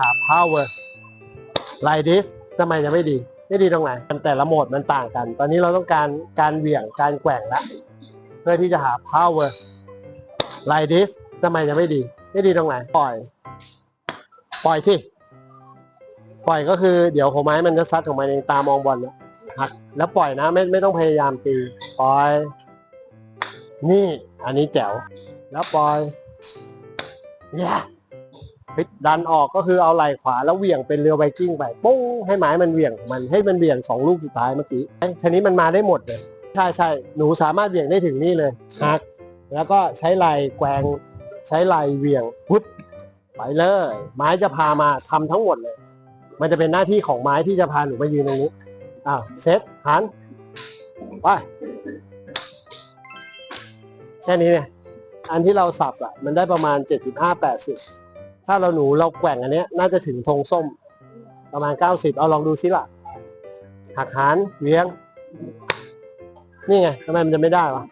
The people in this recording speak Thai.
หา power like this ทำไมจะไม่ดี ไม่ดีตรงไหนมันแต่ละโหมดมันต่างกัน ตอนนี้เราต้องการการเหวี่ยงการแกว่งละเพื่อที่จะหา power like this ทำไมจะไม่ดี ไม่ดีตรงไหนปล่อย ปล่อยที่ ปล่อยก็คือเดี๋ยวของไม้มันจะซัดของมันเองตามองบอลนะหักแล้วปล่อยนะไม่ไม่ต้องพยายามตี ปล่อย นี่ อันนี้แจ๋ว แล้วปล่อยเดันออกก็คือเอาไหล่ขวาแล้วเหวี่ยงเป็นเรือไวกิ้งไปปุ้งให้ไม้มันเหวี่ยงมันให้มันเหวี่ยงสองลูกสุดท้ายเมื่อกี้ทีนี้มันมาได้หมดเลยใช่ใช่หนูสามารถเหวี่ยงได้ถึงนี่เลยหักแล้วก็ใช้ไหล่แกว่งใช้ไหล่เหวี่ยงปุ๊บไปเลย ไม้จะพามาทำทั้งหมดเลย มันจะเป็นหน้าที่ของไม้ที่จะพาหนูมายืนตรงนี้อ้าวเซตหันไปแค่นี้เนี่ยอันที่เราสับอะมันได้ประมาณ 75 80 ถ้าเราหนูเราแกว่งอันเนี้ยน่าจะถึงธงส้ม ประมาณ 90 เอาลองดูซิล่ะหักหานเวียง นี่ไงทำไมมันจะไม่ได้วะ